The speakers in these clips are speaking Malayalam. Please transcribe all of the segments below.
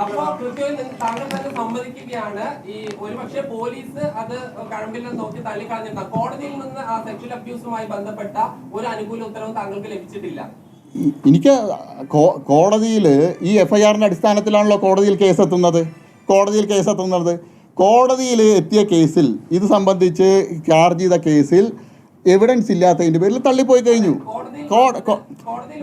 അപ്പൊ നിങ്ങൾ- താങ്കൾ തന്നെ സമ്മതിക്കുകയാണ്. ഈ ഒരുപക്ഷെ പോലീസ് അത് കഴമ്പില്ലെന്ന് നോക്കി തള്ളിക്കളഞ്ഞിരുന്ന കോടതിയിൽ നിന്ന് ആ സെക്ഷൽ അബ്യൂസുമായി ബന്ധപ്പെട്ട ഒരു അനുകൂല ഉത്തരവും താങ്കൾക്ക് ലഭിച്ചിട്ടില്ല. എനിക്ക് കോടതിയിൽ ഈ എഫ് ഐ ആറിന്റെ അടിസ്ഥാനത്തിലാണല്ലോ കോടതിയിൽ കേസ് എത്തുന്നത്. കോടതിയിൽ കേസ് എത്തുന്നത്. കോടതിയിൽ എത്തിയ കേസിൽ ഇത് സംബന്ധിച്ച് ചാർജ് ചെയ്ത കേസിൽ എവിഡൻസ് ഇല്ലാത്തതിന്റെ പേരിൽ തള്ളിപ്പോയി കഴിഞ്ഞു.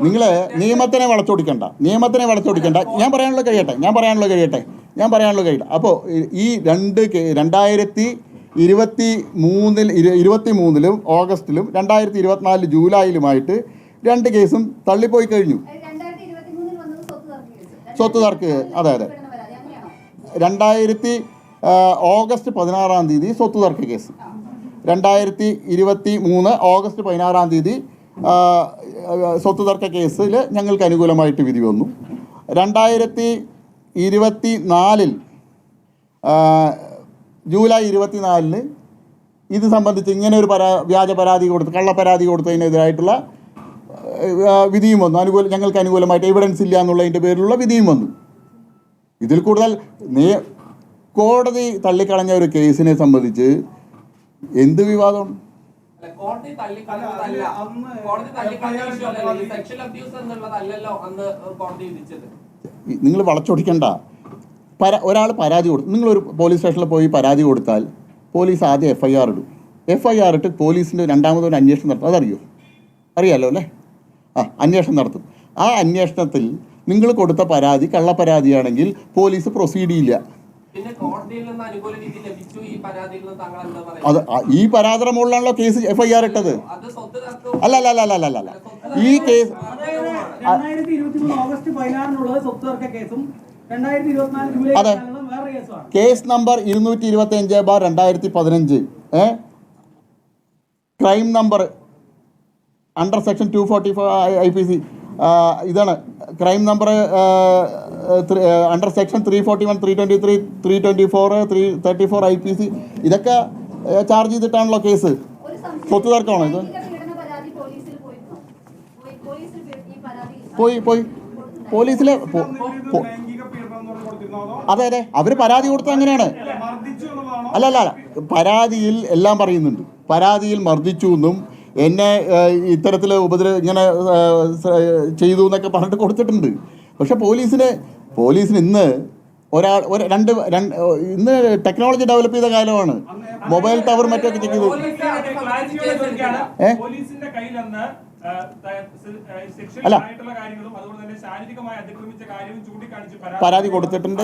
നിങ്ങൾ നിയമത്തിനെ വളച്ചൊടിക്കണ്ട നിയമത്തിനെ വളച്ചൊടിക്കണ്ട ഞാൻ പറയാനുള്ള കഴിയട്ടെ. ഞാൻ പറയാനുള്ള കഴിയട്ടെ. ഞാൻ പറയാനുള്ള കഴിയട്ടെ. അപ്പോൾ ഈ രണ്ട് കേ- രണ്ടായിരത്തി ഇരുപത്തി മൂന്നിൽ ഇരുപത്തി മൂന്നിലും ഓഗസ്റ്റിലും രണ്ടായിരത്തി ഇരുപത്തിനാല് ജൂലൈയിലുമായിട്ട് രണ്ട് കേസും തള്ളിപ്പോയി കഴിഞ്ഞു. സ്വത്ത് തർക്ക കേസ്. സ്വത്ത് തർക്ക് അതെ അതെ. രണ്ടായിരത്തി ഓഗസ്റ്റ് പതിനാറാം തീയതി സ്വത്ത് തർക്ക കേസ്. രണ്ടായിരത്തി ഇരുപത്തി മൂന്ന് ഓഗസ്റ്റ് പതിനാറാം തീയതി സ്വത്ത് തർക്ക കേസിൽ ഞങ്ങൾക്ക് അനുകൂലമായിട്ട് വിധി വന്നു. രണ്ടായിരത്തി ഇരുപത്തി നാലിൽ ജൂലൈ ഇരുപത്തിനാലിന് ഇത് സംബന്ധിച്ച് ഇങ്ങനെ ഒരു പരാ വ്യാജ പരാതി കൊടുത്ത് കള്ള പരാതി കൊടുത്തതിനെതിരായിട്ടുള്ള വിധിയും വന്നു. അനുകൂല ഞങ്ങൾക്ക് അനുകൂലമായിട്ട് എവിഡൻസ് ഇല്ല എന്നുള്ളതിന്റെ പേരിലുള്ള വിധിയും വന്നു. ഇതിൽ കൂടുതൽ നീ കോടതി തള്ളിക്കളഞ്ഞ ഒരു കേസിനെ സംബന്ധിച്ച് എന്ത് വിവാദം? അല്ല, കോടതി തള്ളിക്കളഞ്ഞതല്ല അന്ന് കോടതി തള്ളിക്കളഞ്ഞ വിഷയമല്ലല്ലോ ഈ സെക്ഷൽ അബ്യൂസ് എന്നുള്ളതല്ലല്ലോ അന്ന് കോടതി വിധിച്ചത്. നിങ്ങൾ വളച്ചൊടിക്കണ്ട. പര ഒരാൾ പരാതി കൊടുത്തു നിങ്ങളൊരു പോലീസ് സ്റ്റേഷനിൽ പോയി പരാതി കൊടുത്താൽ പോലീസ് ആദ്യം എഫ് ഐ ആർ ഇടും. എഫ് ഐ ആർ ഇട്ട് പോലീസിന്റെ രണ്ടാമതൊരു അന്വേഷണം നടത്തും. അതറിയോ? അറിയാലോ അല്ലേ? ആ അന്വേഷണം നടത്തും. ആ അന്വേഷണത്തിൽ നിങ്ങൾ കൊടുത്ത പരാതി കള്ളപ്പരാതിയാണെങ്കിൽ പോലീസ് പ്രൊസീഡ് ചെയ്യില്ല. അത് പറയുന്നത് ആ- ഈ പരാതിയുടെ മുകളിലാണല്ലോ കേസ് എഫ് ഐ ആർ ഇട്ടത്. അല്ല അല്ല അല്ല അല്ല അല്ല അല്ല. ഈ കേസ് അതെ. കേസ് നമ്പർ ഇരുന്നൂറ്റി ഇരുപത്തി അഞ്ച് ബാർ രണ്ടായിരത്തി പതിനഞ്ച് ഏ? Crime number under section two forty four I P C. ഇതാണ്. Crime number under section three forty one three twenty three three twenty four three thirty four I P C ഇതൊക്കെ ചാർജ് ചെയ്തിട്ടാണല്ലോ കേസ് സ്വത്ത് തർക്കമാണോ ഇത്? പോയി- പോലീസിൽ ഈ പരാതി പോയി പോയി. പോലീസിലെ അതോ? അതെ അതെ. അവർ പരാതി കൊടുത്തത് അങ്ങനെയാണ്. അല്ല അല്ല അല്ല പരാതിയിൽ എല്ലാം പറയുന്നുണ്ട്. പരാതിയിൽ മർദ്ദിച്ചു എന്നും എന്നെ ഇത്തരത്തിൽ ഉപദ്ര ഇങ്ങനെ ചെയ്തു എന്നൊക്കെ പറഞ്ഞിട്ട് കൊടുത്തിട്ടുണ്ട്. പക്ഷെ പോലീസിന് പോലീസിന് ഇന്ന് ഒരാൾ ഒരു രണ്ട് രണ്ട് ഇന്ന് ടെക്നോളജി ഡെവലപ്പ് ചെയ്ത കാലമാണ്. മൊബൈൽ ടവർ മറ്റൊക്കെ ചെക്ക് ചെയ്തു. അല്ല. പരാതി കൊടുത്തിട്ടുണ്ട്.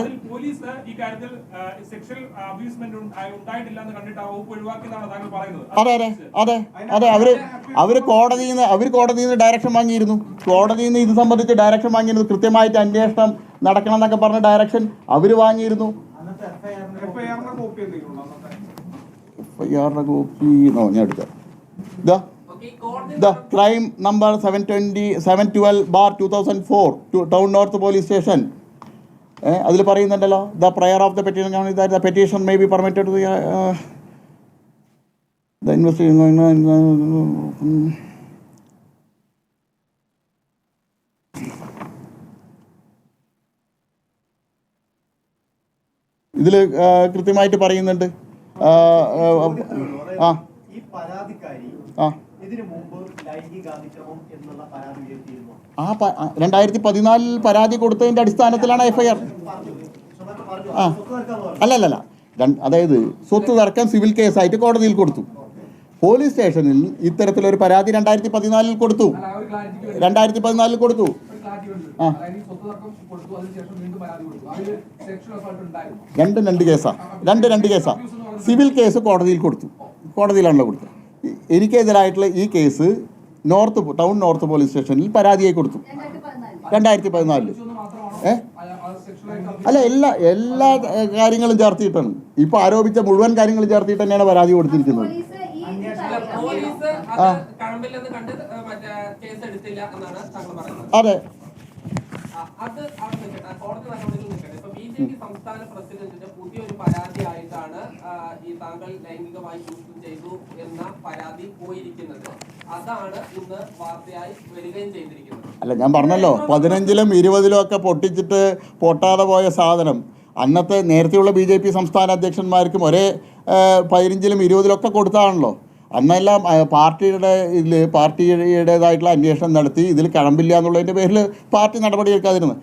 അതെ അതെ അതെ അതെ. അവർ അവർ കോടതിയിൽ നിന്ന് അവർ കോടതിയിൽ നിന്ന് ഡയറക്ഷൻ വാങ്ങിയിരുന്നു. കോടതിയിൽ നിന്ന് ഇത് സംബന്ധിച്ച് ഡയറക്ഷൻ വാങ്ങിയിരുന്നു കൃത്യമായിട്ട് അന്വേഷണം നടക്കണം എന്നൊക്കെ പറഞ്ഞ ഡയറക്ഷൻ അവർ വാങ്ങിയിരുന്നു. എഫ് ഐ ആറിന്റെ കോപ്പി നോ ഞാൻ എടുക്കാം. ഇതാ the crime number seven twenty seven twelve bar two thousand four town north police station അതിൽ പറയുന്നുണ്ടല്ലോ the prayer of the petition the petition may be permitted the investigation ഇതിൽ കൃത്യമായിട്ട് പറയുന്നുണ്ട്. ആ, ആ, രണ്ടായിരത്തി പതിനാലിൽ പരാതി കൊടുത്തതിന്റെ അടിസ്ഥാനത്തിലാണ് എഫ്ഐആർ. ആ. അല്ലല്ലല്ല. അതായത് സ്വത്ത് തർക്കം സിവിൽ കേസായിട്ട് കോടതിയിൽ കൊടുത്തു. പോലീസ് സ്റ്റേഷനിൽ ഇത്തരത്തിലൊരു പരാതി രണ്ടായിരത്തി പതിനാലിൽ കൊടുത്തു. രണ്ടായിരത്തി പതിനാലിൽ കൊടുത്തു. രണ്ടും രണ്ട് കേസാ. രണ്ട് രണ്ട് കേസാ. സിവിൽ കേസ് കോടതിയിൽ കൊടുത്തു. കോടതിയിലാണല്ലോ കൊടുത്തത്. എനിക്കെതിരായിട്ടുള്ള ഈ case north town north police സ്റ്റേഷനിൽ പരാതിയായി കൊടുത്തു. രണ്ടായിരത്തി പതിനാലിൽ. രണ്ടായിരത്തി ഒന്ന് മാത്രമാണോ ഏ? അല്ല എല്ലാ എല്ലാ കാര്യങ്ങളും ചേർത്തിയിട്ടാണ്. ഇപ്പൊ ആരോപിച്ച മുഴുവൻ കാര്യങ്ങളും ചേർത്തിട്ട് തന്നെയാണ് പരാതി കൊടുത്തിരിക്കുന്നത്. പോലീസ് ഈ അല്ല, പോലീസ് ആ. എന്നാണ് താങ്കൾ പറയുന്നത്. അതെ. ആ, അത് അവിടെ നിൽക്കട്ടെ. കോടതി നടപടികൾ നിൽക്കട്ടെ. ഇപ്പൊ ബി ജെ പി സംസ്ഥാന പ്രസിഡന്റിന്റെ പുതിയൊരു പരാതി ആയിട്ടാണ് ഈ താങ്കൾ ലൈംഗികമായി ചൂഷണം ചെയ്തു എന്ന പരാതി പോയിരിക്കുന്നത്. അതാണ് ഇന്ന് വാർത്തയായി വരികയും ചെയ്തിരിക്കുന്നത്. അല്ല ഞാൻ പറഞ്ഞല്ലോ പതിനഞ്ചിലും ഇരുപതിലും ഒക്കെ പൊട്ടിച്ചിട്ട് പൊട്ടാതെ പോയ സാധനം. അന്നത്തെ നേരത്തെയുള്ള ബി ജെ പി സംസ്ഥാന അധ്യക്ഷന്മാർക്കും ഒരേ പതിനഞ്ചിലും പതിനഞ്ചിലും ഇരുപതിലൊക്കെ കൊടുത്താണല്ലോ അന്നെല്ലാം പാർട്ടിയുടെ ഇതിൽ പാർട്ടിയുടേതായിട്ടുള്ള അന്വേഷണം നടത്തി ഇതിൽ കഴമ്പില്ല എന്നുള്ളതിന്റെ പേരിൽ പാർട്ടി നടപടിയെടുക്കാതിരുന്നു